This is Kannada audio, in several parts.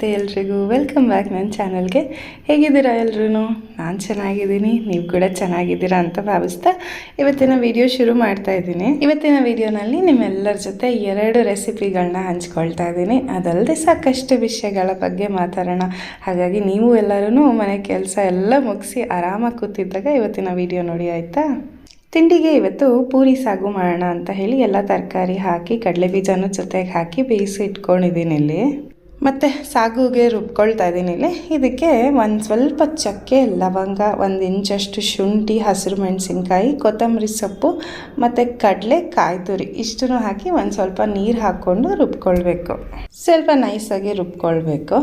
ನಮಸ್ತೆ ಎಲ್ರಿಗೂ. ವೆಲ್ಕಮ್ ಬ್ಯಾಕ್ ನನ್ನ ಚಾನಲ್ಗೆ. ಹೇಗಿದ್ದೀರಾ ಎಲ್ರೂ ನಾನು ಚೆನ್ನಾಗಿದ್ದೀನಿ, ನೀವು ಕೂಡ ಚೆನ್ನಾಗಿದ್ದೀರಾ ಅಂತ ಭಾವಿಸ್ತಾ ಇವತ್ತಿನ ವಿಡಿಯೋ ಶುರು ಮಾಡ್ತಾ ಇದ್ದೀನಿ. ಇವತ್ತಿನ ವಿಡಿಯೋನಲ್ಲಿ ನಿಮ್ಮೆಲ್ಲರ ಜೊತೆ ಎರಡು ರೆಸಿಪಿಗಳನ್ನ ಹಂಚ್ಕೊಳ್ತಾ ಇದ್ದೀನಿ. ಅದಲ್ಲದೆ ಸಾಕಷ್ಟು ವಿಷಯಗಳ ಬಗ್ಗೆ ಮಾತಾಡೋಣ. ಹಾಗಾಗಿ ನೀವು ಎಲ್ಲರೂ ಮನೆ ಕೆಲಸ ಎಲ್ಲ ಮುಗಿಸಿ ಆರಾಮಾಗಿ ಕೂತಿದ್ದಾಗ ಇವತ್ತಿನ ವಿಡಿಯೋ ನೋಡಿ, ಆಯಿತಾ? ತಿಂಡಿಗೆ ಇವತ್ತು ಪೂರಿ ಸಾಗು ಮಾಡೋಣ ಅಂತ ಹೇಳಿ ಎಲ್ಲ ತರಕಾರಿ ಹಾಕಿ ಕಡಲೆ ಬೀಜನೂ ಜೊತೆಗೆ ಹಾಕಿ ಬೇಯಿಸಿ ಇಟ್ಕೊಂಡಿದ್ದೀನಿ ಇಲ್ಲಿ. ಮತ್ತು ಸಾಗುಗೆ ರುಬ್ಕೊಳ್ತಾ ಇದ್ದೀನಿ ಇಲ್ಲಿ. ಇದಕ್ಕೆ ಒಂದು ಸ್ವಲ್ಪ ಚಕ್ಕೆ, ಲವಂಗ, ಒಂದು ಇಂಚಷ್ಟು ಶುಂಠಿ, ಹಸಿರು ಮೆಣಸಿನ್ಕಾಯಿ, ಕೊತ್ತಂಬರಿ ಸೊಪ್ಪು ಮತ್ತು ಕಡಲೆ ಕಾಯಿ ತುರಿ ಇಷ್ಟನ್ನು ಹಾಕಿ ಒಂದು ಸ್ವಲ್ಪ ನೀರು ಹಾಕ್ಕೊಂಡು ರುಬ್ಕೊಳ್ಬೇಕು. ಸ್ವಲ್ಪ ನೈಸಾಗಿ ರುಬ್ಕೊಳ್ಬೇಕು.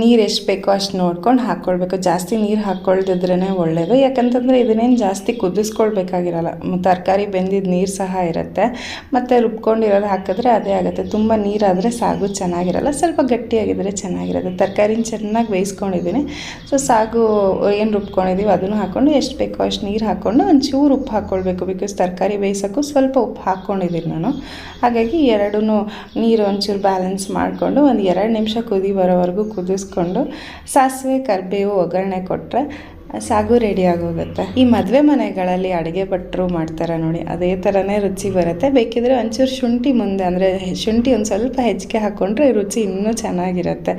ನೀರು ಎಷ್ಟು ಬೇಕೋ ಅಷ್ಟು ನೋಡ್ಕೊಂಡು ಹಾಕ್ಕೊಳ್ಬೇಕು. ಜಾಸ್ತಿ ನೀರು ಹಾಕ್ಕೊಳ್ದಿದ್ರೇ ಒಳ್ಳೆಯದು ಯಾಕಂತಂದರೆ ಇದನ್ನೇನು ಜಾಸ್ತಿ ಕುದಿಸ್ಕೊಳ್ಬೇಕಾಗಿರಲ್ಲ. ತರಕಾರಿ ಬೆಂದಿದ್ದ ನೀರು ಸಹ ಇರುತ್ತೆ. ಮತ್ತು ರುಬ್ಕೊಂಡಿರೋದು ಹಾಕಿದ್ರೆ ಅದೇ ಆಗುತ್ತೆ. ತುಂಬ ನೀರಾದರೆ ಸಾಗು ಚೆನ್ನಾಗಿರಲ್ಲ. ಸ್ವಲ್ಪ ಗಟ್ಟಿಯಾಗಿದ್ದರೆ ಚೆನ್ನಾಗಿರುತ್ತೆ. ತರಕಾರಿನ ಚೆನ್ನಾಗಿ ಬೇಯಿಸ್ಕೊಂಡಿದ್ದೀನಿ. ಸೊ ಸಾಗು ಏನು ರುಬ್ಕೊಂಡಿದ್ದೀವಿ ಅದನ್ನು ಹಾಕ್ಕೊಂಡು ಎಷ್ಟು ಬೇಕೋ ಅಷ್ಟು ನೀರು ಹಾಕ್ಕೊಂಡು ಒಂಚೂರು ಉಪ್ಪು ಹಾಕ್ಕೊಳ್ಬೇಕು ಬಿಕಾಸ್ ತರಕಾರಿ ಬೇಯಿಸೋಕ್ಕೂ ಸ್ವಲ್ಪ ಉಪ್ಪು ಹಾಕ್ಕೊಂಡಿದ್ದೀನಿ ನಾನು. ಹಾಗಾಗಿ ಎರಡೂ ನೀರು ಒಂಚೂರು ಬ್ಯಾಲೆನ್ಸ್ ಮಾಡಿಕೊಂಡು ಒಂದು ಎರಡು ನಿಮಿಷ ಕುದಿ ಬರೋವರೆಗೂ ಕುದಿಸ್ಕೊಂಡು ಸಾಸಿವೆ, ಕರಿಬೇವು ಒಗ್ಗರಣೆ ಕೊಟ್ಟರೆ ಸಾಗು ರೆಡಿ ಆಗೋಗುತ್ತೆ. ಈ ಮದುವೆ ಮನೆಗಳಲ್ಲಿ ಅಡುಗೆ ಭಟ್ರು ಮಾಡ್ತಾರೆ ನೋಡಿ, ಅದೇ ಥರನೇ ರುಚಿ ಬರುತ್ತೆ. ಬೇಕಿದ್ರೆ ಒಂಚೂರು ಶುಂಠಿ ಮುಂದೆ, ಅಂದರೆ ಶುಂಠಿ ಒಂದು ಸ್ವಲ್ಪ ಹೆಚ್ಚಿಗೆ ಹಾಕ್ಕೊಂಡ್ರೆ ರುಚಿ ಇನ್ನೂ ಚೆನ್ನಾಗಿರುತ್ತೆ.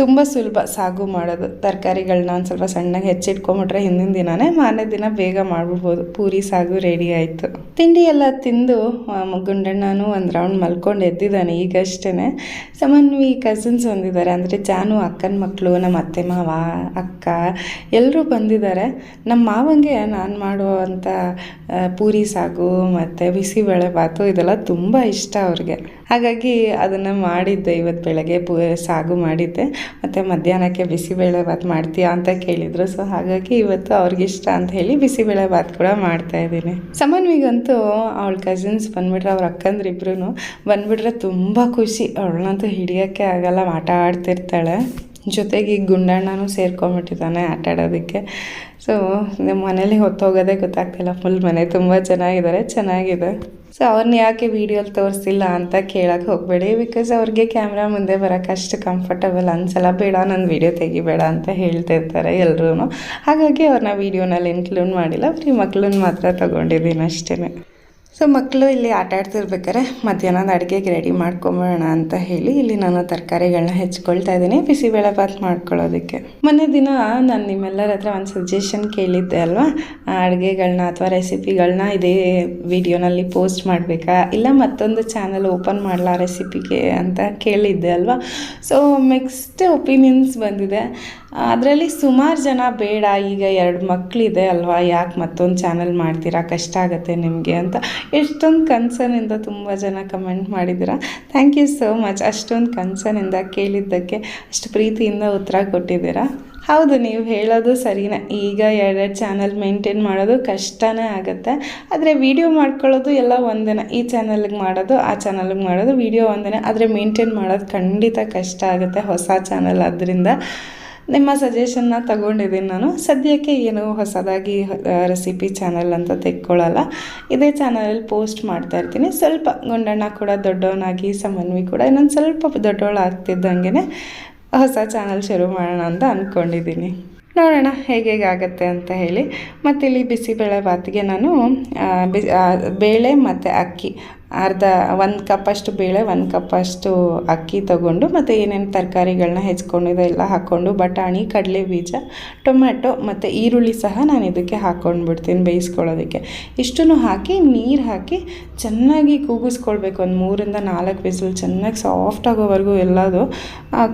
ತುಂಬ ಸುಲಭ ಸಾಗು ಮಾಡೋದು. ತರಕಾರಿಗಳನ್ನ ಒಂದು ಸ್ವಲ್ಪ ಸಣ್ಣಗೆ ಹೆಚ್ಚಿಟ್ಕೊಂಬಿಟ್ರೆ ಹಿಂದಿನ ದಿನವೇ ಮಾರನೇ ದಿನ ಬೇಗ ಮಾಡಿಬಿಡ್ಬೋದು. ಪೂರಿ ಸಾಗು ರೆಡಿ ಆಯಿತು. ತಿಂಡಿ ಎಲ್ಲ ತಿಂದು ಗುಂಡಣ್ಣನೂ ಒಂದು ರೌಂಡ್ ಮಲ್ಕೊಂಡು ಎದ್ದಿದ್ದಾನೆ ಈಗಷ್ಟೇ ಸಮನ್ವಿ ಕಸಿನ್ಸ್ ಬಂದಿದ್ದಾರೆ. ಅಂದರೆ ಜಾನು, ಅಕ್ಕನ ಮಕ್ಕಳು ನಮ್ಮ ಅತ್ತೆ ಮಾವ, ಅಕ್ಕ ಎಲ್ಲರೂ ಬಂದಿದ್ದಾರೆ. ನಮ್ಮ ಮಾವಂಗೆ ನಾನು ಮಾಡುವಂಥ ಪೂರಿ ಸಾಗು ಮತ್ತು ಬಿಸಿಬೇಳೆ ಬಾತು ಇದೆಲ್ಲ ತುಂಬ ಇಷ್ಟ ಅವ್ರಿಗೆ. ಹಾಗಾಗಿ ಅದನ್ನು ಮಾಡಿದ್ದೆ. ಇವತ್ತು ಬೆಳಗ್ಗೆ ಪೂ, ಸಾಗು ಮಾಡಿದ್ದೆ. ಮತ್ತು ಮಧ್ಯಾಹ್ನಕ್ಕೆ ಬಿಸಿಬೇಳೆ ಬಾತ್ ಮಾಡ್ತೀಯಾ ಅಂತ ಕೇಳಿದರು. ಸೊ ಹಾಗಾಗಿ ಇವತ್ತು ಅವ್ರಿಗಿಷ್ಟ ಅಂತ ಹೇಳಿ ಬಿಸಿಬೇಳೆ ಬಾತ್ ಕೂಡ ಮಾಡ್ತಾಯಿದ್ದೀನಿ ಸಮನ್ವಿಗಂತೂ ಅವಳ ಕಸಿನ್ಸ್ ಬಂದುಬಿಟ್ರೆ ಅವ್ರ ಅಕ್ಕಂದ್ರಿಬ್ರು ಬಂದುಬಿಟ್ರೆ ತುಂಬ ಖುಷಿ. ಅವಳನ್ನಂತೂ ಹಿಡಿಯೋಕ್ಕೆ ಆಗಲ್ಲ ಆಟ ಆಡ್ತಿರ್ತಾಳೆ ಜೊತೆಗೆ ಈ ಗುಂಡಣ್ಣನೂ ಸೇರ್ಕೊಂಬಿಟ್ಟಿದ್ದಾನೆ ಆಟ ಆಡೋದಕ್ಕೆ ಸೊ ನಮ್ಮ ಮನೇಲಿ ಹೊತ್ತೋಗೋದೇ ಗೊತ್ತಾಗ್ತಿಲ್ಲ. ಫುಲ್ ಮನೆ ತುಂಬ ಚೆನ್ನಾಗಿದ್ದಾರೆ, ಚೆನ್ನಾಗಿದೆ. ಸೊ ಅವ್ರನ್ನ ಯಾಕೆ ವೀಡಿಯೋಲಿ ತೋರಿಸಿಲ್ಲ ಅಂತ ಕೇಳಕ್ಕೆ ಹೋಗಬೇಡಿ. ಬಿಕಾಸ್ ಅವ್ರಿಗೆ ಕ್ಯಾಮ್ರಾ ಮುಂದೆ ಬರೋಕ್ಕೆ ಅಷ್ಟು ಕಂಫರ್ಟಬಲ್ ಅನ್ಸಲ್ಲ, ಬೇಡ ನನ್ನ ವೀಡಿಯೋ ತೆಗಿಬೇಡ ಅಂತ ಹೇಳ್ತಿರ್ತಾರೆ ಎಲ್ಲರೂ ಹಾಗಾಗಿ ಅವ್ರನ್ನ ವೀಡಿಯೋನಲ್ಲಿ ಇನ್ಕ್ಲೂಡ್ ಮಾಡಿಲ್ಲ. ಬರೀ ಮಕ್ಳನ್ನ ಮಾತ್ರ ತೊಗೊಂಡಿದ್ದೀನಿ ಅಷ್ಟೇ ಸೊ ಮಕ್ಕಳು ಇಲ್ಲಿ ಆಟ ಆಡ್ತಿರ್ಬೇಕಾರೆ ಮಧ್ಯಾಹ್ನದ ಅಡುಗೆಗೆ ರೆಡಿ ಮಾಡ್ಕೊಂಬೋಣ ಅಂತ ಹೇಳಿ ಇಲ್ಲಿ ನಾನು ತರಕಾರಿಗಳನ್ನ ಹೆಚ್ಕೊಳ್ತಾ ಇದ್ದೀನಿ. ಬಿಸಿಬೇಳೆ ಬಾತ್ ಮಾಡ್ಕೊಳ್ಳೋದಕ್ಕೆ. ಮೊನ್ನೆ ದಿನ ನಾನು ನಿಮ್ಮೆಲ್ಲರ ಹತ್ರ ಒಂದು ಸಜೆಷನ್ ಕೇಳಿದ್ದೆ ಅಲ್ವಾ? ಅಡುಗೆಗಳನ್ನ ಅಥವಾ ರೆಸಿಪಿಗಳನ್ನ ಇದೇ ವಿಡಿಯೋನಲ್ಲಿ ಪೋಸ್ಟ್ ಮಾಡಬೇಕಾ? ಇಲ್ಲ ಮತ್ತೊಂದು ಚಾನಲ್ ಓಪನ್ ಮಾಡಲಾ ರೆಸಿಪಿಗೆ ಅಂತ ಕೇಳಿದ್ದೆ ಅಲ್ವಾ? ಸೊ ಮಿಕ್ಸ್ಡ್ ಒಪಿನಿಯನ್ಸ್ ಬಂದಿದೆ. ಅದರಲ್ಲಿ ಸುಮಾರು ಜನ ಬೇಡ, ಈಗ ಎರಡು ಮಕ್ಕಳಿದೆ ಅಲ್ವಾ, ಯಾಕೆ ಮತ್ತೊಂದು ಚಾನಲ್ ಮಾಡ್ತೀರಾ, ಕಷ್ಟ ಆಗುತ್ತೆ ನಿಮಗೆ ಅಂತ ಎಷ್ಟೊಂದು ಕನ್ಸರ್ನಿಂದ ತುಂಬ ಜನ ಕಮೆಂಟ್ ಮಾಡಿದ್ದೀರಾ. ಥ್ಯಾಂಕ್ ಯು ಸೋ ಮಚ್ ಅಷ್ಟೊಂದು ಕನ್ಸರ್ನಿಂದ ಕೇಳಿದ್ದಕ್ಕೆ ಅಷ್ಟು ಪ್ರೀತಿಯಿಂದ ಉತ್ತರ ಕೊಟ್ಟಿದ್ದೀರಾ. ಹೌದು, ನೀವು ಹೇಳೋದು ಸರಿನಾ. ಈಗ ಎರಡೆರಡು ಚಾನಲ್ ಮೇಂಟೈನ್ ಮಾಡೋದು ಕಷ್ಟನೇ ಆಗುತ್ತೆ. ಆದರೆ ವಿಡಿಯೋ ಮಾಡ್ಕೊಳ್ಳೋದು ಎಲ್ಲ ಒಂದೇನ. ಈ ಚಾನಲ್ಗೆ ಮಾಡೋದು, ಆ ಚಾನಲ್ಗೆ ಮಾಡೋದು ವಿಡಿಯೋ ಒಂದೇ ಆದರೆ ಮೇಂಟೈನ್ ಮಾಡೋದು ಖಂಡಿತ ಕಷ್ಟ ಆಗುತ್ತೆ ಹೊಸ ಚಾನಲ್ ಅದರಿಂದ ನಿಮ್ಮ ಸಜೆಷನ್ನ ತಗೊಂಡಿದ್ದೀನಿ ನಾನು. ಸದ್ಯಕ್ಕೆ ಏನು ಹೊಸದಾಗಿ ರೆಸಿಪಿ ಚಾನಲ್ ಅಂತ ತೆಕ್ಕೊಳ್ಳಲ್ಲ. ಇದೇ ಚಾನಲಲ್ಲಿ ಪೋಸ್ಟ್ ಮಾಡ್ತಾ ಇರ್ತೀನಿ. ಸ್ವಲ್ಪ ಗುಂಡಣ್ಣ ಕೂಡ ದೊಡ್ಡವನಾಗಿ, ಸಮನ್ವಿ ಕೂಡ ಇನ್ನೊಂದು ಸ್ವಲ್ಪ ದೊಡ್ಡವಳು ಆಗ್ತಿದ್ದಂಗೆ ಹೊಸ ಚಾನಲ್ ಶುರು ಮಾಡೋಣ ಅಂತ ಅಂದ್ಕೊಂಡಿದ್ದೀನಿ ನೋಡೋಣ ಹೇಗೆ ಆಗುತ್ತೆ ಅಂತ ಹೇಳಿ. ಮತ್ತಿಲ್ಲಿ ಬಿಸಿಬೇಳೆ ಬಾತಿಗೆ ನಾನು ಬಿ ಬೇಳೆ ಮತ್ತು ಅಕ್ಕಿ ಅರ್ಧ, ಒಂದು ಕಪ್ಪಷ್ಟು ಬೇಳೆ, ಒಂದು ಕಪ್ಪಷ್ಟು ಅಕ್ಕಿ ತಗೊಂಡು ಮತ್ತು ಏನೇನು ತರಕಾರಿಗಳನ್ನ ಹೆಚ್ಕೊಂಡಿದೆ ಎಲ್ಲ ಹಾಕ್ಕೊಂಡು ಬಟಾಣಿ, ಕಡಲೆ ಬೀಜ, ಟೊಮ್ಯಾಟೊ ಮತ್ತು ಈರುಳ್ಳಿ ಸಹ ನಾನು ಇದಕ್ಕೆ ಹಾಕ್ಕೊಂಡು ಬಿಡ್ತೀನಿ ಬೇಯಿಸ್ಕೊಳ್ಳೋದಕ್ಕೆ. ಇಷ್ಟನ್ನು ಹಾಕಿ, ನೀರು ಹಾಕಿ ಚೆನ್ನಾಗಿ ಕೂಗಿಸ್ಕೊಳ್ಬೇಕು. ಒಂದು ಮೂರಿಂದ ನಾಲ್ಕು ಬಿಸಿಲು ಚೆನ್ನಾಗಿ ಸಾಫ್ಟ್ ಆಗೋವರೆಗೂ ಎಲ್ಲದು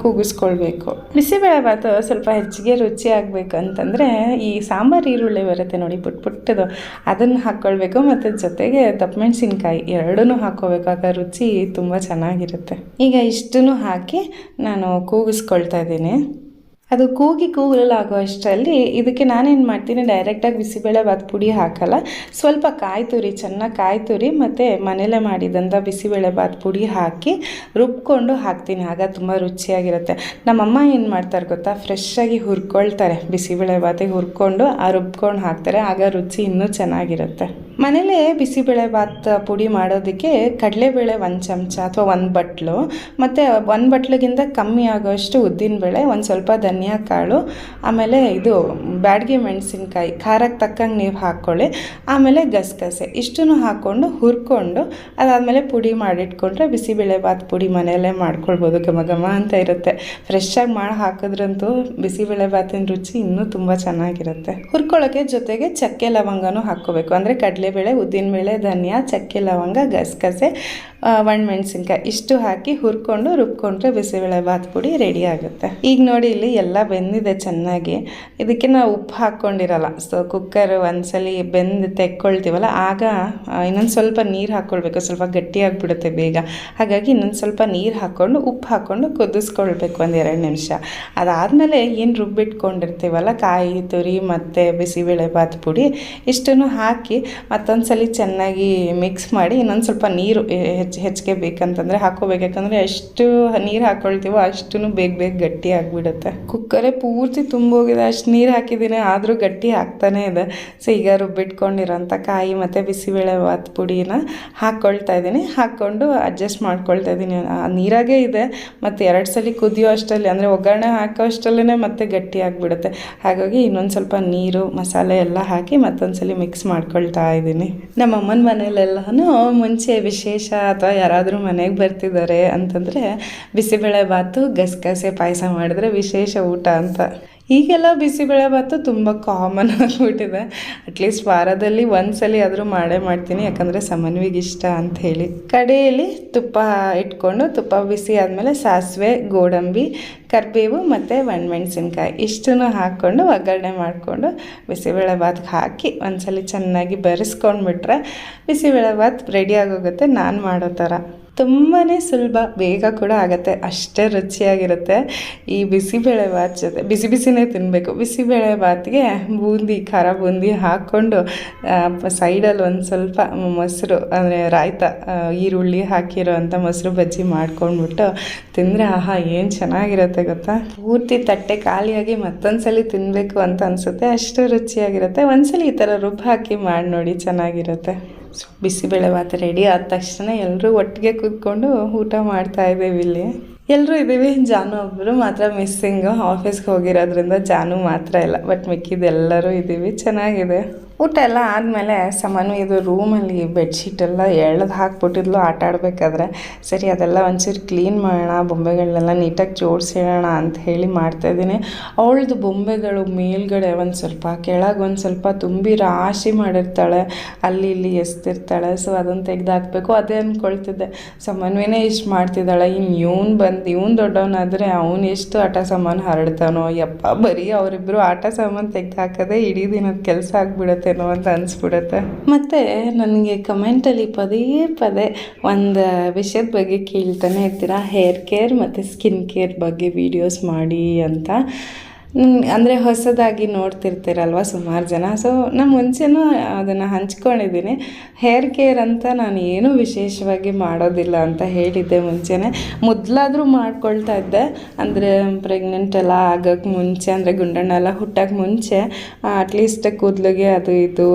ಕೂಗಿಸ್ಕೊಳ್ಬೇಕು. ಬಿಸಿಬೇಳೆ ಭಾತು ಸ್ವಲ್ಪ ಹೆಚ್ಚಿಗೆ ರುಚಿ ಆಗಬೇಕು ಅಂತಂದರೆ ಈ ಸಾಂಬಾರು, ಈರುಳ್ಳಿ ಬರುತ್ತೆ ನೋಡಿ ಪುಟ್ ಪುಟ್ಟದು. ಅದನ್ನು ಹಾಕ್ಕೊಳ್ಬೇಕು ಮತ್ತು ಜೊತೆಗೆ ದಪ್ಪ ಮೆಣಸಿನ್ಕಾಯಿ, ಎರಡು ಹಾಕ್ಕೋಬೇಕು ಹಾಕೋಬೇಕಾಗ ರುಚಿ ತುಂಬ ಚೆನ್ನಾಗಿರುತ್ತೆ. ಈಗ ಇಷ್ಟನ್ನು ಹಾಕಿ ನಾನು ಕೂಗಿಸ್ಕೊಳ್ತಾ ಇದ್ದೀನಿ. ಅದು ಕೂಗಿ ಕೂಗಲಾಗೋ ಅಷ್ಟರಲ್ಲಿ ಇದಕ್ಕೆ ನಾನೇನು ಮಾಡ್ತೀನಿ ಡೈರೆಕ್ಟಾಗಿ ಬಿಸಿಬೇಳೆ ಬಾತ್ ಪುಡಿ ಹಾಕಲ್ಲ. ಸ್ವಲ್ಪ ಕಾಯಿ ತುರಿ, ಚೆನ್ನಾಗಿ ಕಾಯಿ ತುರಿ ಮತ್ತು ಮನೇಲೆ ಮಾಡಿದಂಥ ಬಿಸಿಬೇಳೆ ಬಾತ್ ಪುಡಿ ಹಾಕಿ ರುಬ್ಕೊಂಡು ಹಾಕ್ತೀನಿ. ಆಗ ತುಂಬ ರುಚಿಯಾಗಿರುತ್ತೆ. ನಮ್ಮಮ್ಮ ಏನು ಮಾಡ್ತಾರೆ ಗೊತ್ತಾ? ಫ್ರೆಶ್ಶಾಗಿ ಹುರ್ಕೊಳ್ತಾರೆ. ಬಿಸಿಬೇಳೆ ಬಾತಿಗೆ ಹುರ್ಕೊಂಡು ಆ ರುಬ್ಕೊಂಡು ಹಾಕ್ತಾರೆ. ಆಗ ರುಚಿ ಇನ್ನೂ ಚೆನ್ನಾಗಿರುತ್ತೆ. ಮನೇಲೇ ಬಿಸಿಬೇಳೆ ಭಾತ್ ಪುಡಿ ಮಾಡೋದಕ್ಕೆ ಕಡಲೆಬೇಳೆ ಒಂದು ಚಮಚ ಅಥವಾ ಒಂದು ಬಟ್ಲು. ಮತ್ತು ಒಂದು ಬಟ್ಲಿಗಿಂತ ಕಮ್ಮಿ ಆಗೋಷ್ಟು ಉದ್ದಿನಬೇಳೆ ಒಂದು ಸ್ವಲ್ಪ ಧನಿಯಾ ಕಾಳು, ಆಮೇಲೆ ಇದು ಬ್ಯಾಡ್ಗೆ ಮೆಣಸಿನ್ಕಾಯಿ ಖಾರಕ್ಕೆ ತಕ್ಕಂಗೆ ನೀವು ಹಾಕ್ಕೊಳ್ಳಿ ಆಮೇಲೆ ಗಸಗಸೆ, ಇಷ್ಟನ್ನು ಹಾಕ್ಕೊಂಡು ಹುರ್ಕೊಂಡು ಅದಾದಮೇಲೆ ಪುಡಿ ಮಾಡಿಟ್ಕೊಂಡ್ರೆ ಬಿಸಿಬೇಳೆ ಭಾತ್ ಪುಡಿ ಮನೆಯಲ್ಲೇ ಮಾಡ್ಕೊಳ್ಬೋದು, ಘಮ ಘಮ ಅಂತ ಇರುತ್ತೆ. ಫ್ರೆಶ್ಶಾಗಿ ಮಾಡಿ ಹಾಕಿದ್ರಂತೂ ಬಿಸಿಬೇಳೆ ಭಾತಿನ ರುಚಿ ಇನ್ನೂ ತುಂಬ ಚೆನ್ನಾಗಿರುತ್ತೆ. ಹುರ್ಕೊಳ್ಳೋಕ್ಕೆ ಜೊತೆಗೆ ಚಕ್ಕೆ ಲವಂಗನೂ ಹಾಕ್ಕೋಬೇಕು. ಅಂದರೆ ಕಡಲೆಬೇಳೆ, ಉದ್ದಿನಬೇಳೆ, ಧನಿಯಾ, ಚಕ್ಕೆ ಲವಂಗ, ಗಸಗಸೆ ಮೆಣಸಿನ್ಕಾಯಿ ಇಷ್ಟು ಹಾಕಿ ಹುರ್ಕೊಂಡು ರುಬ್ಕೊಂಡ್ರೆ ಬಿಸಿಬೇಳೆ ಬಾತ್ ಪುಡಿ ರೆಡಿ ಆಗುತ್ತೆ. ಈಗ ನೋಡಿ ಇಲ್ಲಿ ಎಲ್ಲ ಬೆಂದಿದೆ ಚೆನ್ನಾಗಿ. ಇದಕ್ಕೆ ನಾವು ಉಪ್ಪು ಹಾಕ್ಕೊಂಡಿರಲ್ಲ. ಸೊ ಕುಕ್ಕರ್ ಒಂದ್ಸಲಿ ಬೆಂದು ತೆಕ್ಕೊಳ್ತೀವಲ್ಲ, ಆಗ ಇನ್ನೊಂದು ಸ್ವಲ್ಪ ನೀರು ಹಾಕ್ಕೊಳ್ಬೇಕು ಸ್ವಲ್ಪ ಗಟ್ಟಿಯಾಗಿಬಿಡುತ್ತೆ ಬೇಗ. ಹಾಗಾಗಿ ಇನ್ನೊಂದು ಸ್ವಲ್ಪ ನೀರು ಹಾಕ್ಕೊಂಡು ಉಪ್ಪು ಹಾಕ್ಕೊಂಡು ಕುದಿಸ್ಕೊಳ್ಬೇಕು ಒಂದು ಎರಡು ನಿಮಿಷ. ಅದಾದಮೇಲೆ ಏನು ರುಬ್ಬಿಟ್ಕೊಂಡಿರ್ತೀವಲ್ಲ, ಕಾಯಿ, ತುರಿ ಮತ್ತು ಬಿಸಿಬೇಳೆ ಬಾತ್ ಪುಡಿ, ಇಷ್ಟನ್ನು ಹಾಕಿ ಮತ್ತೊಂದು ಸಲ ಚೆನ್ನಾಗಿ ಮಿಕ್ಸ್ ಮಾಡಿ ಇನ್ನೊಂದು ಸ್ವಲ್ಪ ನೀರು ಹೆಚ್ಚು, ಹೆಚ್ಚಿಗೆ ಬೇಕಂತಂದರೆ ಹಾಕ್ಕೋಬೇಕು ಯಾಕಂದರೆ ಎಷ್ಟು ನೀರು ಹಾಕ್ಕೊಳ್ತೀವೋ ಅಷ್ಟು ಬೇಗ ಬೇಗ ಗಟ್ಟಿ ಆಗಿಬಿಡುತ್ತೆ. ಕುಕ್ಕರೇ ಪೂರ್ತಿ ತುಂಬೋಗಿದೆ, ಅಷ್ಟು ನೀರು ಹಾಕಿದ್ದೀನಿ ಆದರೂ ಗಟ್ಟಿ ಆಗ್ತಾನೇ ಇದೆ. ಸೊ ಈಗ ರುಬ್ಬಿಟ್ಕೊಂಡಿರೋಂಥ ಕಾಯಿ ಮತ್ತು ಬಿಸಿಬೇಳೆ ಭಾತ್ ಪುಡಿನ ಹಾಕ್ಕೊಳ್ತಾ ಇದ್ದೀನಿ. ಹಾಕ್ಕೊಂಡು ಅಡ್ಜಸ್ಟ್ ಮಾಡ್ಕೊಳ್ತಾ ಇದ್ದೀನಿ. ನೀರಾಗೇ ಇದೆ, ಮತ್ತು ಎರಡು ಸಲ ಕುದಿಯೋ ಅಷ್ಟರಲ್ಲಿ, ಅಂದರೆ ಒಗ್ಗರಣೆ ಹಾಕೋ ಅಷ್ಟರಲ್ಲೇ ಮತ್ತೆ ಗಟ್ಟಿ ಆಗಿಬಿಡುತ್ತೆ. ಹಾಗಾಗಿ ಇನ್ನೊಂದು ಸ್ವಲ್ಪ ನೀರು, ಮಸಾಲೆ ಎಲ್ಲ ಹಾಕಿ ಮತ್ತೊಂದು ಸಲ ಮಿಕ್ಸ್ ಮಾಡ್ಕೊಳ್ತಾ ಇದ್ದೀನಿ. ನಮ್ಮ ಅಮ್ಮನ ಮುಂಚೆ ವಿಶೇಷ ಅಥವಾ ಯಾರಾದರೂ ಮನೆಗೆ ಬರ್ತಿದ್ದಾರೆ ಅಂತಂದರೆ ಬಿಸಿಬೇಳೆ ಭಾತು ಗಸಗಸೆ ಪಾಯಸ ಮಾಡಿದ್ರೆ ವಿಶೇಷ ಊಟ ಅಂತ. ಈಗೆಲ್ಲ ಬಿಸಿಬೇಳೆ ಭಾತು ತುಂಬ ಕಾಮನ್ ಆಗಿಬಿಟ್ಟಿದೆ. ಅಟ್ಲೀಸ್ಟ್ ವಾರದಲ್ಲಿ ಒಂದು ಸಲ ಆದರೂ ಮಾಡೇ ಮಾಡ್ತೀನಿ, ಯಾಕಂದರೆ ಸಮನ್ವಿಗೆ ಇಷ್ಟ ಅಂತ ಹೇಳಿ. ಕಡೆಯಲ್ಲಿ ತುಪ್ಪ ಇಟ್ಕೊಂಡು, ತುಪ್ಪ ಬಿಸಿ ಆದಮೇಲೆ ಸಾಸಿವೆ, ಗೋಡಂಬಿ, ಕರಿಬೇವು ಮತ್ತು ಒಣಮೆಣ್ಸಿನ್ಕಾಯಿ ಇಷ್ಟನ್ನು ಹಾಕ್ಕೊಂಡು, ಒಗ್ಗರಣೆ ಮಾಡಿಕೊಂಡು ಬಿಸಿಬೇಳೆ ಭಾತ್ಗೆ ಹಾಕಿ ಒಂದ್ಸಲ ಚೆನ್ನಾಗಿ ಬೆರೆಸ್ಕೊಂಡ್ಬಿಟ್ರೆ ಬಿಸಿಬೇಳೆ ಭಾತ್ ರೆಡಿ ಆಗೋಗುತ್ತೆ. ನಾನು ಮಾಡೋ ಥರ. ತುಂಬಾ ಸುಲಭ, ಬೇಗ ಕೂಡ ಆಗುತ್ತೆ, ಅಷ್ಟೇ ರುಚಿಯಾಗಿರುತ್ತೆ. ಈ ಬಿಸಿಬೇಳೆ ಭಾತ್ ಜೊತೆ, ಬಿಸಿ ಬಿಸಿನೇ ತಿನ್ನಬೇಕು ಬಿಸಿಬೇಳೆ ಭಾತ್ಗೆ ಬೂಂದಿ, ಖಾರ ಬೂಂದಿ ಹಾಕ್ಕೊಂಡು ಸೈಡಲ್ಲಿ ಒಂದು ಸ್ವಲ್ಪ ಮೊಸರು, ಅಂದರೆ ರಾಯ್ತ ಈರುಳ್ಳಿ ಹಾಕಿರೋ ಅಂಥ ಮೊಸರು ಬಜ್ಜಿ ಮಾಡ್ಕೊಂಡ್ಬಿಟ್ಟು ತಿಂದರೆ ಆಹಾ, ಏನು ಚೆನ್ನಾಗಿರುತ್ತೆ ಗೊತ್ತಾ? ಪೂರ್ತಿ ತಟ್ಟೆ ಖಾಲಿಯಾಗಿ ಮತ್ತೊಂದು ಸಲ ತಿನ್ನಬೇಕು ಅಂತ ಅನಿಸುತ್ತೆ. ಅಷ್ಟು ರುಚಿಯಾಗಿರುತ್ತೆ. ಒಂದ್ಸಲಿ ಈ ಥರ ರುಬ್ಬು ಹಾಕಿ ಮಾಡಿ ನೋಡಿ ಚೆನ್ನಾಗಿರುತ್ತೆ. ಸೊ ಬಿಸಿಬೇಳೆ ಭಾತ್ ರೆಡಿ ಆದ ತಕ್ಷಣ ಎಲ್ಲರೂ ಒಟ್ಟಿಗೆ ಕೂತ್ಕೊಂಡು ಊಟ ಮಾಡ್ತಾ ಇದ್ದೀವಿ ಇಲ್ಲಿ. ಎಲ್ಲರೂ ಇದ್ದೀವಿ. ಜಾನು ಒಬ್ಬರು ಮಾತ್ರ ಮಿಸ್ಸಿಂಗು ಆಫೀಸ್ಗೆ ಹೋಗಿರೋದ್ರಿಂದ ಜಾನು ಮಾತ್ರ ಇಲ್ಲ. ಬಟ್ ಮಿಕ್ಕಿದ್ದೆಲ್ಲರೂ ಇದ್ದೀವಿ. ಚೆನ್ನಾಗಿದೆ. ಊಟ ಎಲ್ಲ ಆದಮೇಲೆ ಸಾಮಾನು ಇದು ರೂಮಲ್ಲಿ ಬೆಡ್ಶೀಟೆಲ್ಲ ಎಳ್ದು ಹಾಕ್ಬಿಟ್ಟಿದ್ಲು, ಆಟ ಆಡಬೇಕಾದ್ರೆ. ಸರಿ, ಅದೆಲ್ಲ ಒಂಚೂರು ಕ್ಲೀನ್ ಮಾಡೋಣ ಬೊಂಬೆಗಳನ್ನೆಲ್ಲ ನೀಟಾಗಿ ಜೋಡಿಸಿಡೋಣ ಅಂತ ಹೇಳಿ ಮಾಡ್ತಾಯಿದ್ದೀನಿ ಅವಳದು ಬೊಂಬೆಗಳು ಮೇಲ್ಗಡೆ ಒಂದು ಸ್ವಲ್ಪ, ಕೆಳಗೆ ಒಂದು ಸ್ವಲ್ಪ ತುಂಬಿ ರಾಶಿ ಮಾಡಿರ್ತಾಳೆ, ಅಲ್ಲಿ ಇಲ್ಲಿ ಎಸ್ತಿರ್ತಾಳೆ ಸೊ ಅದನ್ನು ತೆಗೆದು ಹಾಕಬೇಕು ಅದೇ ಅಂದ್ಕೊಳ್ತಿದ್ದೆ ಸಾಮಾನ್ಯನೇ ಇಷ್ಟು ಮಾಡ್ತಿದ್ದಾಳೆ ಇನ್ನು ಇವನು ಬಂದು, ಇವನು ದೊಡ್ಡವನಾದರೆ ಅವನು ಎಷ್ಟು ಆಟ ಸಾಮಾನು ಹರಡ್ತಾನೋ, ಯಪ್ಪ ಬರೀ ಅವರಿಬ್ಬರು ಆಟ ಸಾಮಾನು ತೆಗೆದು ಹಾಕೋದೇ ಇಡೀ ದಿನದ ಕೆಲಸ ಆಗಿಬಿಡುತ್ತೆ. ಏನೋ ಅಂತ ಅನಿಸ್ಬಿಡುತ್ತೆ. ಮತ್ತು ನನಗೆ ಕಮೆಂಟಲ್ಲಿ ಪದೇ ಪದೇ ಒಂದು ವಿಷಯದ ಬಗ್ಗೆ ಕೇಳ್ತಾನೆ ಇರ್ತೀರಾ? ಹೇರ್ ಕೇರ್ ಮತ್ತು ಸ್ಕಿನ್ ಕೇರ್ ಬಗ್ಗೆ ವೀಡಿಯೋಸ್ ಮಾಡಿ ಅಂತ. ಅಂದರೆ ಹೊಸದಾಗಿ ನೋಡ್ತಿರ್ತೀರಲ್ವ ಸುಮಾರು ಜನ. ಸೊ ನಾನು ಮುಂಚೆನೂ ಅದನ್ನು ಹಂಚ್ಕೊಂಡಿದ್ದೀನಿ. ಹೇರ್ ಕೇರ್ ಅಂತ ನಾನು ಏನೂ ವಿಶೇಷವಾಗಿ ಮಾಡೋದಿಲ್ಲ ಅಂತ ಹೇಳಿದ್ದೆ ಮುಂಚೆನೇ. ಮೊದಲಾದರೂ ಮಾಡ್ಕೊಳ್ತಾ ಇದ್ದೆ. ಅಂದರೆ ಪ್ರೆಗ್ನೆಂಟ್ ಎಲ್ಲ ಆಗೋಕ್ಕೆ ಮುಂಚೆ, ಅಂದರೆ ಗುಂಡಣ್ಣ ಎಲ್ಲ ಹುಟ್ಟೋಕ್ಕೆ ಮುಂಚೆ ಅಟ್ಲೀಸ್ಟ್ ಕೂದಲಿಗೆ ಅದು ಇದು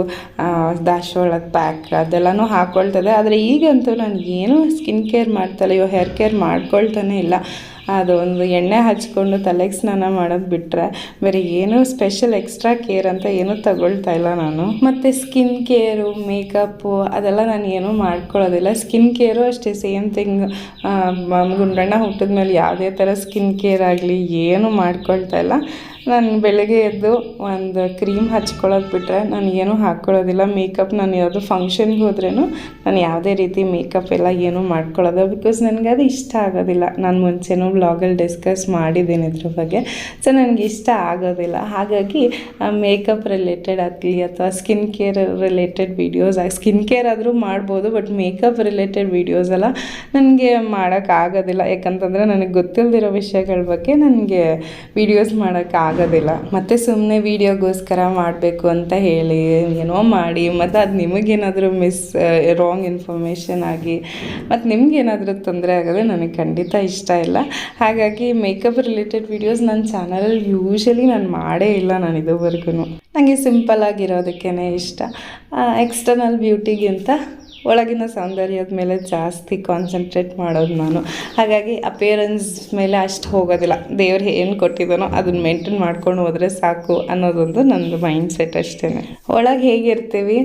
ದಾಸವಾಳದ ಪ್ಯಾಕ್ ಅದೆಲ್ಲನೂ ಹಾಕ್ಕೊಳ್ತದೆ ಆದರೆ ಈಗಂತೂ ನಾನು ಏನೂ ಸ್ಕಿನ್ ಕೇರ್ ಮಾಡ್ತಾಯಿಲ್ಲ ಇವಾಗ ಹೇರ್ ಕೇರ್ ಮಾಡ್ಕೊಳ್ತಾನೆ ಇಲ್ಲ. ಅದು ಒಂದು ಎಣ್ಣೆ ಹಚ್ಕೊಂಡು ತಲೆಗೆ ಸ್ನಾನ ಮಾಡೋದು ಬಿಟ್ಟರೆ ಬೇರೆ ಏನೂ ಸ್ಪೆಷಲ್ ಎಕ್ಸ್ಟ್ರಾ ಕೇರ್ ಅಂತ ಏನೂ ತಗೊಳ್ತಾ ಇಲ್ಲ ನಾನು. ಮತ್ತು ಸ್ಕಿನ್ ಕೇರು ಮೇಕಪ್ಪು ಅದೆಲ್ಲ ನಾನು ಏನೂ ಮಾಡ್ಕೊಳ್ಳೋದಿಲ್ಲ. ಸ್ಕಿನ್ ಕೇರು ಅಷ್ಟೇ ಸೇಮ್ ಥಿಂಗ್ ಗುಂಡಣ್ಣ ಹುಟ್ಟಿದ ಮೇಲೆ ಯಾವುದೇ ಥರ ಸ್ಕಿನ್ ಕೇರ್ ಆಗಲಿ ಏನೂ ಮಾಡ್ಕೊಳ್ತಾ ಇಲ್ಲ. ನಾನು ಬೆಳಗ್ಗೆ ಎದ್ದು ಒಂದು ಕ್ರೀಮ್ ಹಚ್ಕೊಳ್ಳೋದು ಬಿಟ್ಟರೆ ನಾನು ಏನೂ ಹಾಕ್ಕೊಳ್ಳೋದಿಲ್ಲ ಮೇಕಪ್ ನಾನು ಯಾವುದೋ ಫಂಕ್ಷನ್ಗೆ ಹೋದ್ರೂ ನಾನು ಯಾವುದೇ ರೀತಿ ಮೇಕಪ್ ಎಲ್ಲ ಏನೂ ಮಾಡ್ಕೊಳ್ಳೋದು ಬಿಕಾಸ್ ನನಗೆ ಅದು ಇಷ್ಟ ಆಗೋದಿಲ್ಲ. ನಾನು ಮುಂಚೆನೂ ಬ್ಲಾಗಲ್ಲಿ ಡಿಸ್ಕಸ್ ಮಾಡಿದ್ದೀನಿ ಇದ್ರ ಬಗ್ಗೆ. ಸೊ ನನಗೆ ಇಷ್ಟ ಆಗೋದಿಲ್ಲ. ಹಾಗಾಗಿ ಮೇಕಪ್ ರಿಲೇಟೆಡ್ ಆಗಲಿ ಅಥವಾ skin care related videos skin care ಆದರೂ ಮಾಡ್ಬೋದು ಬಟ್ ಮೇಕಪ್ ರಿಲೇಟೆಡ್ ವೀಡಿಯೋಸ್ ಎಲ್ಲ ನನಗೆ ಮಾಡೋಕ್ಕಾಗೋದಿಲ್ಲ ಯಾಕಂತಂದರೆ, ನನಗೆ ಗೊತ್ತಿಲ್ಲದಿರೋ ವಿಷಯಗಳ ಬಗ್ಗೆ ನನಗೆ ವೀಡಿಯೋಸ್ ಮಾಡೋಕ್ಕೆ ಆಗೋದಿಲ್ಲ. ಮತ್ತು ಸುಮ್ಮನೆ ವೀಡಿಯೋಗೋಸ್ಕರ ಮಾಡಬೇಕು ಅಂತ ಹೇಳಿ, ಏನೋ ಮಾಡಿ, ಮತ್ತು ಅದು ನಿಮಗೇನಾದರೂ ಮಿಸ್ ರಾಂಗ್ ಇನ್ಫಾರ್ಮೇಷನ್ ಆಗಿ, ಮತ್ತು ನಿಮಗೇನಾದರೂ ತೊಂದರೆ ಆಗೋದು ನನಗೆ ಖಂಡಿತ ಇಷ್ಟ ಇಲ್ಲ. ಹಾಗಾಗಿ ಮೇಕಪ್ ರಿಲೇಟೆಡ್ ವೀಡಿಯೋಸ್ ನನ್ನ ಚಾನಲಲ್ಲಿ ಯೂಶಲಿ ನಾನು ಮಾಡೇ ಇಲ್ಲ ನಾನು ಇದುವರೆಗೂ ನನಗೆ ಸಿಂಪಲ್ ಆಗಿರೋದಕ್ಕೇ ಇಷ್ಟ. ಎಕ್ಸ್ಟರ್ನಲ್ ಬ್ಯೂಟಿಗಿಂತ ಒಳಗಿನ ಸೌಂದರ್ಯದ ಮೇಲೆ ಜಾಸ್ತಿ ಕಾನ್ಸಂಟ್ರೇಟ್ ಮಾಡೋದು ನಾನು. ಹಾಗಾಗಿ ಅಪೇರೆನ್ಸ್ ಮೇಲೆ ಅಷ್ಟು ಹೋಗೋದಿಲ್ಲ. ದೇವ್ರು ಏನು ಕೊಟ್ಟಿದ್ದಾನೋ ಅದನ್ನ ಮೇಂಟೈನ್ ಮಾಡ್ಕೊಂಡು ಹೋದರೆ ಸಾಕು ಅನ್ನೋದೊಂದು ನನ್ನದು ಮೈಂಡ್ ಸೆಟ್ ಅಷ್ಟೇ ಒಳಗೆ ಹೇಗಿರ್ತೀವಿ?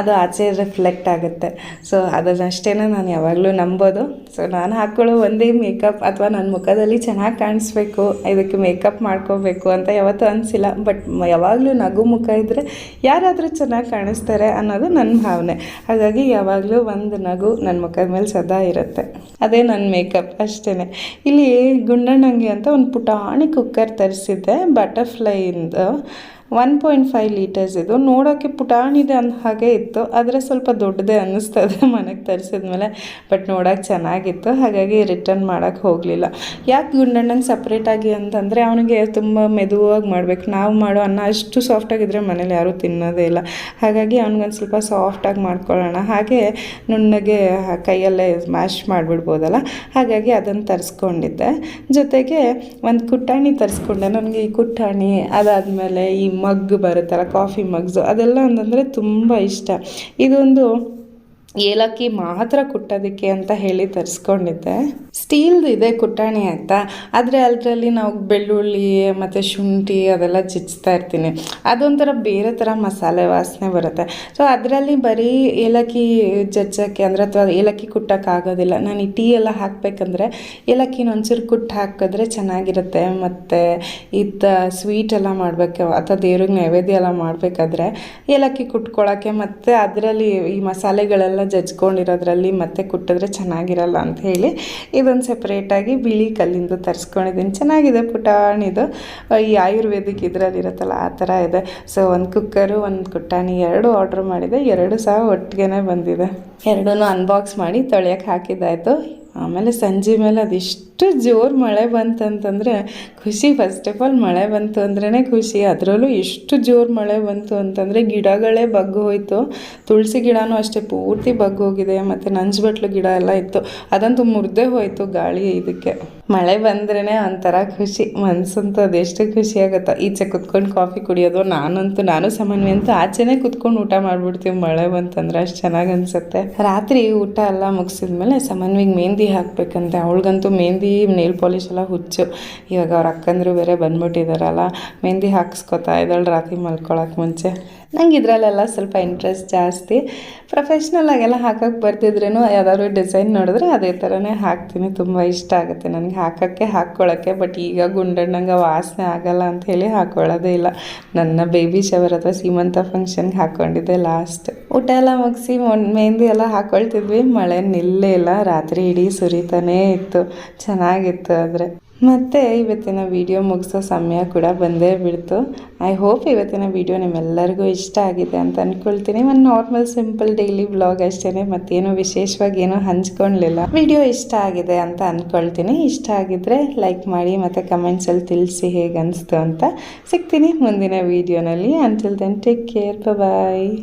ಅದು ಆಚೆ ರಿಫ್ಲೆಕ್ಟ್ ಆಗುತ್ತೆ. ಸೊ ಅದನ್ನಷ್ಟೇ ನಾನು ಯಾವಾಗಲೂ ನಂಬೋದು. ಸೊ ನಾನು ಹಾಕ್ಕೊಳ್ಳೋ ಒಂದೇ ಮೇಕಪ್ ಅಥವಾ ನನ್ನ ಮುಖದಲ್ಲಿ ಚೆನ್ನಾಗಿ ಕಾಣಿಸ್ಬೇಕು, ಇದಕ್ಕೆ ಮೇಕಪ್ ಮಾಡ್ಕೋಬೇಕು ಅಂತ ಯಾವತ್ತೂ ಅನಿಸಿಲ್ಲ. ಬಟ್ ಯಾವಾಗಲೂ ನಗು ಮುಖ ಇದ್ದರೆ ಯಾರಾದರೂ ಚೆನ್ನಾಗಿ ಕಾಣಿಸ್ತಾರೆ ಅನ್ನೋದು ನನ್ನ ಭಾವನೆ. ಹಾಗಾಗಿ ಯಾವಾಗಲೂ ಒಂದು ನಗು ನನ್ನ ಮುಖದ ಮೇಲೆ ಸದಾ ಇರುತ್ತೆ. ಅದೇ ನನ್ನ ಮೇಕಪ್ ಅಷ್ಟೇ ಇಲ್ಲಿ ಗುಂಡಣ್ಣಂಗೆ ಅಂತ ಒಂದು ಪುಟಾಣಿ ಕುಕ್ಕರ್ ತರಿಸಿದ್ದೆ ಬಟರ್ಫ್ಲೈಯಿಂದ ಒನ್ ಪಾಯಿಂಟ್ ಫೈವ್ ಲೀಟರ್ಸ್ ಇದು. ನೋಡೋಕ್ಕೆ ಪುಟಾಣಿದೆ ಅಂದ ಹಾಗೆ ಇತ್ತು. ಆದರೆ ಸ್ವಲ್ಪ ದೊಡ್ಡದೇ ಅನ್ನಿಸ್ತದೆ ಮನೆಗೆ ತರಿಸಿದ್ಮೇಲೆ. ಬಟ್ ನೋಡೋಕೆ ಚೆನ್ನಾಗಿತ್ತು. ಹಾಗಾಗಿ ರಿಟರ್ನ್ ಮಾಡೋಕ್ಕೆ ಹೋಗಲಿಲ್ಲ. ಯಾಕೆ ಗುಂಡಣ್ಣಂಗೆ ಸಪ್ರೇಟಾಗಿ ಅಂತಂದರೆ ಅವನಿಗೆ ತುಂಬ ಮೆದುವಾಗಿ ಮಾಡಬೇಕು. ನಾವು ಮಾಡೋ ಅನ್ನ ಅಷ್ಟು ಸಾಫ್ಟಾಗಿದ್ದರೆ ಮನೇಲಿ ಯಾರೂ ತಿನ್ನೋದೇ ಇಲ್ಲ. ಹಾಗಾಗಿ ಅವ್ನಿಗೊಂದು ಸ್ವಲ್ಪ ಸಾಫ್ಟಾಗಿ ಮಾಡ್ಕೊಳ್ಳೋಣ. ಹಾಗೆ ನುಣ್ಣಗೆ ಕೈಯಲ್ಲೇ ಮ್ಯಾಶ್ ಮಾಡಿಬಿಡ್ಬೋದಲ್ಲ. ಹಾಗಾಗಿ ಅದನ್ನು ತರಿಸ್ಕೊಂಡಿದ್ದೆ. ಜೊತೆಗೆ ಒಂದು ಕುಟ್ಟಾಣಿ ತರಿಸ್ಕೊಂಡೆ. ನನಗೆ ಈ ಕುಟ್ಟಾಣಿ ಅದಾದಮೇಲೆ ಈ ಮಗ್ ಬರುತ್ತಲ್ಲ ಕಾಫಿ ಮಗ್ಸು ಅದೆಲ್ಲ ಅಂತಂದರೆ ತುಂಬ ಇಷ್ಟ. ಇದೊಂದು ಏಲಕ್ಕಿ ಮಾತ್ರ ಕುಟ್ಟೋದಕ್ಕೆ ಅಂತ ಹೇಳಿ ತರಿಸ್ಕೊಂಡಿದ್ದೆ. ಸ್ಟೀಲ್ದು ಇದೆ ಕುಟ್ಟಾಣಿ ಆಯಿತಾ ಆದರೆ ಅದರಲ್ಲಿ ನಾವು ಬೆಳ್ಳುಳ್ಳಿ, ಮತ್ತು ಶುಂಠಿ ಅದೆಲ್ಲ ಜಿಚ್ತಾ ಇರ್ತೀನಿ. ಅದೊಂಥರ ಬೇರೆ ಥರ ಮಸಾಲೆ ವಾಸನೆ ಬರುತ್ತೆ. ಸೊ ಅದರಲ್ಲಿ ಬರೀ ಏಲಕ್ಕಿ ಜಜ್ಜೋಕ್ಕೆ ಅಂದರೆ ಅಥವಾ ಏಲಕ್ಕಿ ಕುಟ್ಟೋಕ್ಕಾಗೋದಿಲ್ಲ ನಾನು ಈ ಟೀ ಎಲ್ಲ ಹಾಕಬೇಕಂದ್ರೆ ಏಲಕ್ಕಿನ ಒಂಚೂರು ಕುಟ್ಟು ಹಾಕಿದ್ರೆ ಚೆನ್ನಾಗಿರುತ್ತೆ. ಮತ್ತು ಇತ್ತ ಸ್ವೀಟ್ ಎಲ್ಲ ಮಾಡಬೇಕು. ಅಥವಾ ದೇವ್ರಿಗೆ ನೈವೇದ್ಯ ಎಲ್ಲ ಮಾಡಬೇಕಾದ್ರೆ ಏಲಕ್ಕಿ ಕುಟ್ಕೊಳ್ಳೋಕ್ಕೆ ಮತ್ತು ಅದರಲ್ಲಿ ಈ ಮಸಾಲೆಗಳೆಲ್ಲ ಜಜ್ಕೊಂಡಿರೋದ್ರಲ್ಲಿ ಮತ್ತೆ ಕುಟ್ಟಿದ್ರೆ ಚೆನ್ನಾಗಿರಲ್ಲ ಅಂತ ಹೇಳಿ ಇದೊಂದು ಸೆಪ್ರೇಟಾಗಿ ಬಿಳಿ ಕಲ್ಲಿಂದು ತರಿಸ್ಕೊಂಡಿದ್ದೀನಿ. ಚೆನ್ನಾಗಿದೆ ಪುಟಾಣಿದು ಈ ಆಯುರ್ವೇದಿಕ್ ಇದರಲ್ಲಿ ಇರುತ್ತಲ್ಲ, ಆ ಥರ ಇದೆ. ಸೊ ಒಂದು ಕುಕ್ಕರು ಒಂದು ಕುಟಾಣಿ ಎರಡು ಆರ್ಡ್ರ್ ಮಾಡಿದೆ. ಎರಡು ಸಹ ಒಟ್ಟಿಗೆ ಬಂದಿದೆ. ಎರಡೂ ಅನ್ಬಾಕ್ಸ್ ಮಾಡಿ ತೊಳೆಯೋಕೆ ಹಾಕಿದ್ದಾಯಿತು. ಆಮೇಲೆ ಸಂಜೆ ಮೇಲೆ ಅದೆಷ್ಟು ಜೋರು ಮಳೆ ಬಂತಂತಂದರೆ ಖುಷಿ. ಫಸ್ಟ್ ಆಫ್ ಆಲ್ ಮಳೆ ಬಂತು ಅಂದ್ರೇ ಖುಷಿ. ಅದರಲ್ಲೂ ಎಷ್ಟು ಜೋರು ಮಳೆ ಬಂತು ಅಂತಂದರೆ ಗಿಡಗಳೇ ಬಗ್ಗು ಹೋಯಿತು. ತುಳಸಿ ಗಿಡನೂ ಅಷ್ಟೇ ಪೂರ್ತಿ ಬಗ್ಗು ಹೋಗಿದೆ. ಮತ್ತು ನಂಜುಬಟ್ಲು ಗಿಡ ಎಲ್ಲ ಇತ್ತು. ಅದಂತೂ ಮುರಿದೇ ಹೋಯಿತು ಗಾಳಿ ಇದಕ್ಕೆ. ಮಳೆ ಬಂದ್ರೇ ಒಂಥರ ಖುಷಿ ಮನಸ್ಸಂತೂ ಅದೆಷ್ಟು ಖುಷಿ ಆಗುತ್ತೆ. ಈಚೆ ಕುತ್ಕೊಂಡು ಕಾಫಿ ಕುಡಿಯೋದು, ನಾನಂತೂ, ನಾನು ಸಾಮಾನ್ಯ ಅಂತೂ ಆಚೆನೇ ಕುತ್ಕೊಂಡು ಊಟ ಮಾಡಿಬಿಡ್ತೀವಿ. ಮಳೆ ಬಂತಂದ್ರೆ ಅಷ್ಟು ಚೆನ್ನಾಗಿ ಅನಿಸುತ್ತೆ. ರಾತ್ರಿ ಊಟ ಎಲ್ಲ ಮುಗಿಸಿದ್ಮೇಲೆ ಸಾಮಾನ್ಯವಾಗಿ ಮೆಹಂದಿ ಹಾಕಬೇಕಂತೆ. ಅವಳಿಗಂತೂ ಮೆಹಂದಿ, ನೇಲ್ ಪಾಲಿಶ್ ಎಲ್ಲ ಹುಚ್ಚು. ಇವಾಗ ಅವ್ರ ಅಕ್ಕಂದ್ರು ಬೇರೆ ಬಂದ್ಬಿಟ್ಟಿದಾರಲ್ಲ, ಮೆಹಂದಿ ಹಾಕ್ಸ್ಕೊತಾ ಇದ್ದಾಳೆ, ರಾತ್ರಿ ಮಲ್ಕೊಳಕ್ಕೆ ಮುಂಚೆ. ನಂಗೆ ಇದರಲ್ಲೆಲ್ಲ ಸ್ವಲ್ಪ ಇಂಟ್ರೆಸ್ಟ್ ಜಾಸ್ತಿ. ಪ್ರೊಫೆಷ್ನಲ್ ಆಗೆಲ್ಲ ಹಾಕೋಕ್ಕೆ ಬರ್ತಿದ್ರೂ ಯಾವ್ದಾದ್ರು ಡಿಸೈನ್ ನೋಡಿದ್ರೆ ಅದೇ ಥರನೇ ಹಾಕ್ತೀನಿ. ತುಂಬ ಇಷ್ಟ ಆಗುತ್ತೆ ನನಗೆ. ಹಾಕೋಕ್ಕೆ ಹಾಕ್ಕೊಳ್ಳೋಕ್ಕೆ ಬಟ್ ಈಗ ಗುಂಡಣ್ಣಂಗೆ ವಾಸನೆ ಆಗಲ್ಲ ಅಂತ ಹೇಳಿ ಹಾಕ್ಕೊಳ್ಳೋದೇ ಇಲ್ಲ. ನನ್ನ ಬೇಬಿ ಶವರ್ ಅಥವಾ ಸೀಮಂತ ಫಂಕ್ಷನ್ಗೆ ಹಾಕ್ಕೊಂಡಿದ್ದೆ ಲಾಸ್ಟ್ ಊಟ ಎಲ್ಲ ಮುಗಿಸಿ ಮೆಹಂದಿ ಎಲ್ಲ ಹಾಕ್ಕೊಳ್ತಿದ್ವಿ ಮಳೆ ನಿಲ್ಲೇ ಇಲ್ಲ. ರಾತ್ರಿ ಇಡೀ ಸುರಿತಾನೇ ಇತ್ತು. ಚೆನ್ನಾಗಿತ್ತು ಆದರೆ. ಮತ್ತು ಇವತ್ತಿನ ವಿಡಿಯೋ ಮುಗಿಸೋ ಸಮಯ ಕೂಡ ಬಂದೇ ಬಿಡ್ತು. ಐ ಹೋಪ್ ಇವತ್ತಿನ ವಿಡಿಯೋ ನಿಮ್ಮೆಲ್ಲರಿಗೂ ಇಷ್ಟ ಆಗಿದೆ ಅಂತ ಅಂದ್ಕೊಳ್ತೀನಿ ಒಂದು ನಾರ್ಮಲ್ ಸಿಂಪಲ್ ಡೈಲಿ ಬ್ಲಾಗ್ ಅಷ್ಟೇ ಮತ್ತೇನು ವಿಶೇಷವಾಗಿ ಏನೂ ಹಂಚ್ಕೊಳ್ಲಿಲ್ಲ. ವಿಡಿಯೋ ಇಷ್ಟ ಆಗಿದೆ ಅಂತ ಅಂದ್ಕೊಳ್ತೀನಿ ಇಷ್ಟ ಆಗಿದ್ರೆ ಲೈಕ್ ಮಾಡಿ, ಮತ್ತು ಕಮೆಂಟ್ಸಲ್ಲಿ ತಿಳಿಸಿ ಹೇಗೆ ಅನಿಸ್ತು ಅಂತ ಸಿಗ್ತೀನಿ ಮುಂದಿನ ವೀಡಿಯೋನಲ್ಲಿ until then take care bye